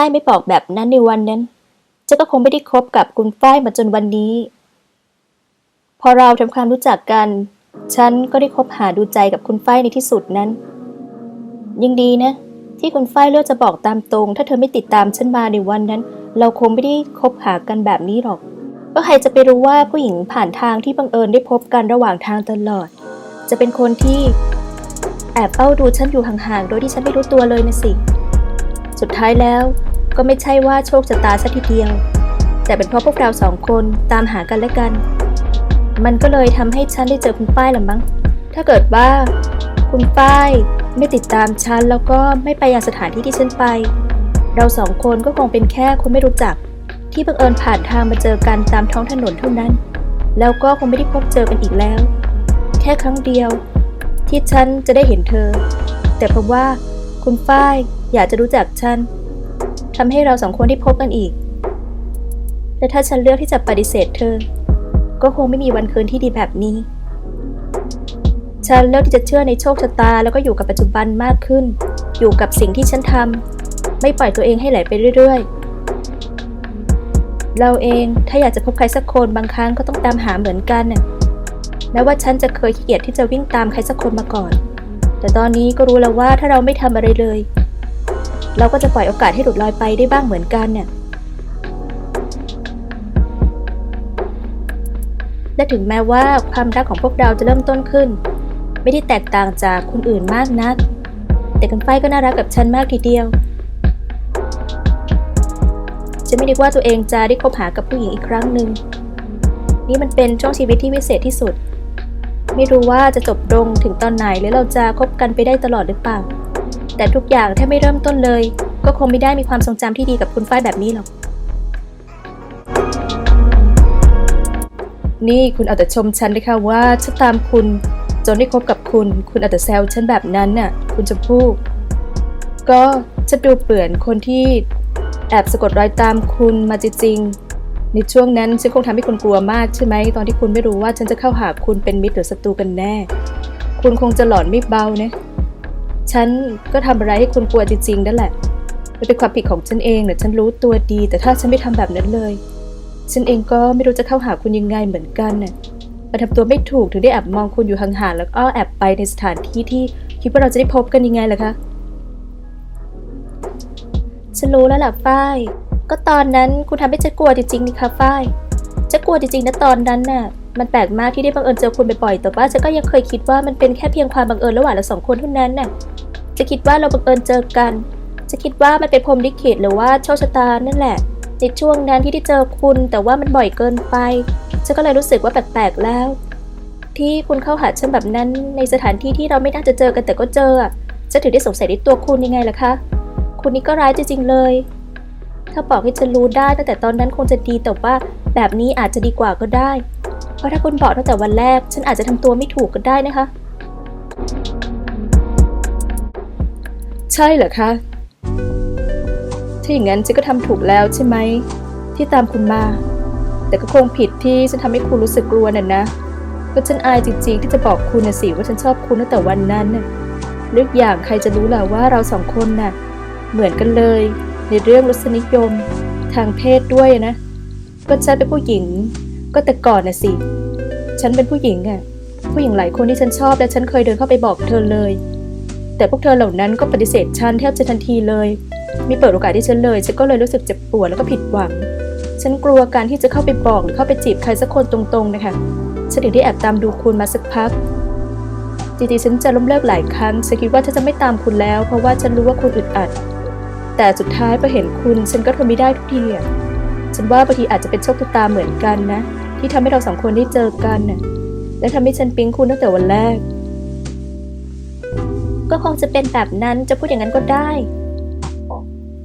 ฝ้ายไม่บอกแบบนั้นในวันนั้นเจ๊ก็คงไม่ได้คบกับคุณฝ้ายมาจนวันนี้ พอเราทำความรู้จักกัน ฉันก็ได้คบหาดูใจกับคุณฝ้ายในที่สุดนั้นยิ่งดีนะ ที่คุณฝ้ายเลือกจะบอกตามตรง ถ้าเธอไม่ติดตามฉันมาในวันนั้น เราคงไม่ได้คบหากันแบบนี้หรอกก็ใครจะไปรู้ว่าผู้หญิงผ่านทางที่บังเอิญได้พบกันระหว่างทางตลอด จะเป็นคนที่แอบเฝ้าดูฉันอยู่ห่างๆ โดยที่ฉันไม่รู้ตัวเลยนะสิ สุดท้ายแล้ว ก็ไม่ใช่ว่าโชคชะตาซะทีเดียว แต่เป็นเพราะพวกเราสองคนตามหากันและกัน มันก็เลยทำให้ฉันได้เจอคุณป้ายละมั้ง ถ้าเกิดว่า คุณป้ายไม่ติดตามฉันแล้วก็ไม่ไปยังสถานที่ที่ฉันไป เราสองคนก็คงเป็นแค่คนไม่รู้จัก ที่บังเอิญผ่านทางมาเจอกันตามท้องถนนเท่านั้น แล้วก็คงไม่ได้พบเจอกันอีกแล้ว แค่ครั้งเดียว ที่ฉันจะได้เห็นเธอ แต่เพราะว่าคุณฝ้ายอยากจะรู้จักฉัน ทำให้เราสองคนได้พบกันอีก และถ้าฉันเลือกที่จะปฏิเสธเธอ ก็คงไม่มีวันคืนที่ดีแบบนี้ ฉันเลือกที่จะเชื่อในโชคชะตาแล้วก็อยู่กับปัจจุบันมากขึ้น อยู่กับสิ่งที่ฉันทำไม่ปล่อยตัวเองให้ไหลไปเรื่อยๆ เราเองถ้าอยากจะพบใครสักคนบางครั้งก็ต้องตามหาเหมือนกันน่ะแม้ว่าฉันจะเคยขี้เกียจที่จะวิ่งตามใครสักคนมาก่อน แต่ตอนนี้ก็รู้แล้วว่าถ้าเราไม่ทำอะไรเลย เราก็จะปล่อยโอกาสให้หลุดลอยไปได้บ้างเหมือนกันเนี่ยและถึงแม้ว่าความรักของพวกเราจะเริ่มต้นขึ้น ไม่ได้แตกต่างจากคนอื่นมากนัก แต่กันฝ้ายก็น่ารักกับฉันมากทีเดียวจะไม่นึกว่าตัวเองจะได้คบหากับผู้หญิงอีกครั้งหนึ่งนี่มันเป็นช่วงชีวิตที่วิเศษที่สุด ไม่รู้ว่าจะจบลงถึงตอนไหนหรือเราจะคบกันไปได้ตลอดหรือเปล่า แต่ทุกอย่างถ้าไม่เริ่มต้นเลย ก็คงไม่ได้มีความทรงจำที่ดีกับคุณฝ้ายแบบนี้หรอก นี่คุณเอาแต่ชมฉันนะคะว่าฉันตามคุณ จนได้คบกับคุณ คุณเอาแต่แซวฉันแบบนั้นน่ะ คุณจะพูดก็จะดูเปลื่อนคนที่แอบสะกดรอยตามคุณมาจริงๆ ในช่วงนั้นฉันคงทำให้คุณกลัวมากใช่ไหมตอนที่คุณไม่รู้ว่าฉันจะเข้าหาคุณเป็นมิตรหรือศัตรูกันแน่ คุณคงจะหลอนไม่เบานะ ฉันก็ทำอะไรให้คุณกลัวจริงๆนั่นแหละมันเป็นความผิดของฉันเองเนี่ยฉันรู้ตัวดี แต่ถ้าฉันไม่ทำแบบนั้นเลย ฉันเองก็ไม่รู้จะเข้าหาคุณยังไงเหมือนกันน่ะมาทำตัวไม่ถูกถึงได้แอบมองคุณอยู่ห่างๆแล้วก็แอบไปในสถานที่ที่คิดว่าเราจะได้พบกันยังไงล่ะคะฉันรู้แล้วล่ะฝ้าย ก็ตอนนั้นคุณทำให้ฉันกลัวจริงๆนี่คะฝ้ายฉันกลัวจริงๆนะตอนนั้นน่ะ มันแปลกมากที่ได้บังเอิญเจอคุณบ่อยๆ แต่ว่าฉันก็ยังเคยคิดว่ามันเป็นแค่เพียงความบังเอิญระหว่างเราสองคนเท่านั้นน่ะ จะคิดว่าเราบังเอิญเจอกัน จะคิดว่ามันเป็นพรหมลิขิตหรือว่าโชคชะตานั่นแหละ ในช่วงนั้นที่ได้เจอคุณ แต่ว่ามันบ่อยเกินไป ฉันก็เลยรู้สึกว่าแปลกๆแล้ว ที่คุณเข้าหาฉันแบบนั้นในสถานที่ที่เราไม่น่าจะเจอกันแต่ก็เจออะถึงได้สงสัยในตัวคุณยังไงล่ะคะ คุณนี่ก็ร้ายจริงๆเลย ถ้าบอกให้ฉันรู้ได้ตั้งแต่ตอนนั้นคงจะดีแต่ว่าแบบนี้อาจจะดีกว่าก็ได้ เพราะถ้าคุณบอกตั้งแต่วันแรก ฉันอาจจะทำตัวไม่ถูกก็ได้นะคะ ใช่เหรอคะ ถ้าอย่างนั้นฉันก็ทำถูกแล้วใช่ไหม ที่ตามคุณมา แต่ก็คงผิดที่ฉันทำให้คุณรู้สึกกลัวน่ะนะก็ฉันอายจริงๆที่จะบอกคุณนะสิว่าฉันชอบคุณตั้งแต่วันนั้นน่ะลึกอย่างใครจะรู้ล่ะว่าเราสองคนน่ะ เหมือนกันเลย ในเรื่องรสนิยม ทางเพศด้วยนะ ก็ฉันเป็นผู้หญิง ก็แต่ก่อนน่ะสิ ฉันเป็นผู้หญิงอะผู้หญิงหลายคนที่ฉันชอบและฉันเคยเดินเข้าไปบอกเธอเลย แต่พวกเธอเหล่านั้นก็ปฏิเสธฉันแทบจะทันทีเลย ไม่เปิดโอกาสให้ฉันเลย ฉันก็เลยรู้สึกเจ็บปวดแล้วก็ผิดหวัง ฉันกลัวการที่จะเข้าไปบอกหรือเข้าไปจีบใครสักคนตรงๆนะคะฉันถึงได้แอบตามดูคุณมาสักพักจริงๆฉันจะล้มเลิกหลายครั้งฉันคิดว่าฉันจะไม่ตามคุณแล้ว เพราะว่าฉันรู้ว่าคุณอึดอัด แต่สุดท้ายพอเห็นคุณ ฉันก็ทนไม่ได้ทุกทีอะฉันว่าบางทีอาจจะเป็นโชคชะตาเหมือนกันนะ ที่ทำให้เราสองคนได้เจอกันน่ะและทำให้ฉันปิ๊งคุณตั้งแต่วันแรก ก็คงจะเป็นแบบนั้นจะพูดอย่างนั้นก็ได้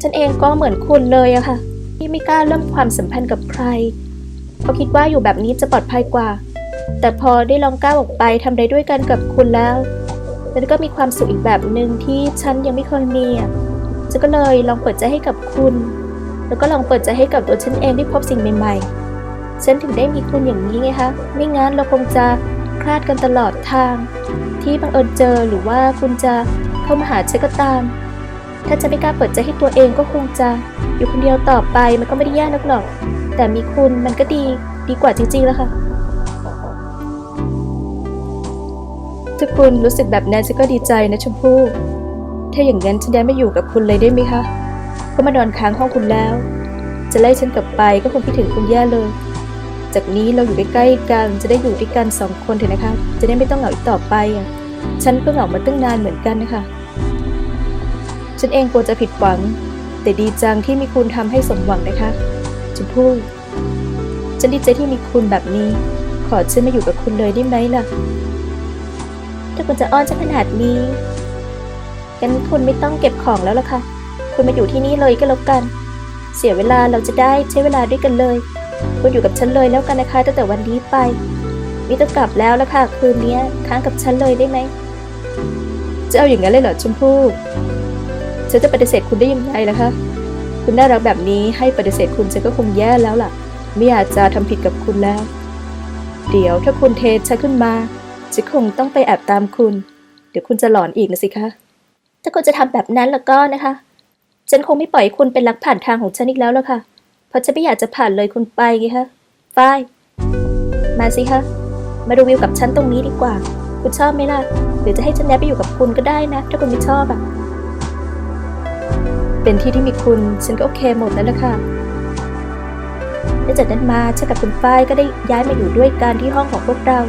ฉันเองก็เหมือนคุณเลยอะค่ะ ที่ไม่กล้าเริ่มความสัมพันธ์กับใครเพราะคิดว่าอยู่แบบนี้จะปลอดภัยกว่า แต่พอได้ลองก้าวออกไปทำอะไรด้วยกันกับคุณแล้วมันก็มีความสุขอีกแบบหนึ่งที่ฉันยังไม่เคยมีอะฉันก็เลยลองเปิดใจให้กับคุณ แล้วก็ลองเปิดใจให้กับตัวฉันเองได้พบสิ่งใหม่ ๆ ฉันถึงได้มีคุณอย่างนี้ไงคะ ไม่งั้นเราคงจะคลาดกันตลอดทาง ที่บังเอิญเจอหรือว่าคุณจะเข้ามาหาฉันก็ตาม ถ้าจะไม่กล้าเปิดใจให้ตัวเองก็คงจะอยู่คนเดียวต่อไปมันก็ไม่ได้แย่นักหรอก แต่มีคุณมันก็ดีดีกว่าจริงๆแล้วค่ะ ถ้าคุณรู้สึกแบบนั้นฉันก็ดีใจนะชมพู่ ถ้าอย่างนั้นฉันได้ไม่อยู่กับคุณเลยได้ไหมคะ ก็มานอนค้างห้องคุณแล้ว จะไล่ฉันกลับไปก็คงคิดถึงคุณแย่เลย จากนี้เราอยู่ใกล้ๆกัน จะได้อยู่ด้วยกันสองคนเถอะนะคะ จะได้ไม่ต้องเหงาอีกต่อไปอะฉันก็เหงามาตั้งนานเหมือนกันนะคะ ฉันเองกลัวจะผิดหวัง แต่ดีจังที่มีคุณทำให้สมหวังนะคะชมพู่ฉันดีใจที่มีคุณแบบนี้ ขอฉันมาอยู่กับคุณเลยได้ไหมล่ะ ถ้าคุณจะอ้อนฉันขนาดนี้งั้นคุณไม่ต้องเก็บของแล้วล่ะค่ะ คุณมาอยู่ที่นี่เลยก็แล้วกัน เสียเวลาเราจะได้ใช้เวลาด้วยกันเลย คุณอยู่กับฉันเลยแล้วกันนะคะตั้งแต่วันนี้ไปมีต้องกลับแล้วละค่ะ คืนนี้ค้างกับฉันเลยได้ไหมจะเอาอย่างนั้นเลยเหรอชมพู่ฉันจะปฏิเสธคุณได้ยังไงล่ะคะคุณน่ารักแบบนี้ให้ปฏิเสธคุณฉันก็คงแย่แล้วล่ะ ไม่อยากจะทำผิดกับคุณแล้ว เดี๋ยวถ้าคุณเทฉันขึ้นมาฉันคงต้องไปแอบตามคุณ เดี๋ยวคุณจะหลอนอีกนะสิคะ ถ้าคุณจะทำแบบนั้นแล้วก็นะคะ ฉันคงไม่ปล่อยคุณเป็นลักผ่านทางของฉันอีกแล้วล้วค่ะ เพราะฉันไม่อยากจะผ่านเลยคุณไปไงคะฝ้ายมาสิคะมาดูวิวกับฉันตรงนี้ดีกว่า คุณชอบไหมล่ะหรือจะให้ฉันแนบไปอยู่กับคุณก็ได้นะ ถ้าคุณไม่ชอบอะเป็นที่ที่มีคุณฉันก็โอเคหมดแล้วละค่ะและจากนั้นมาฉันกับคุณฝ้ายก็ได้ย้ายมาอยู่ด้วยกันที่ห้องของพวกเรา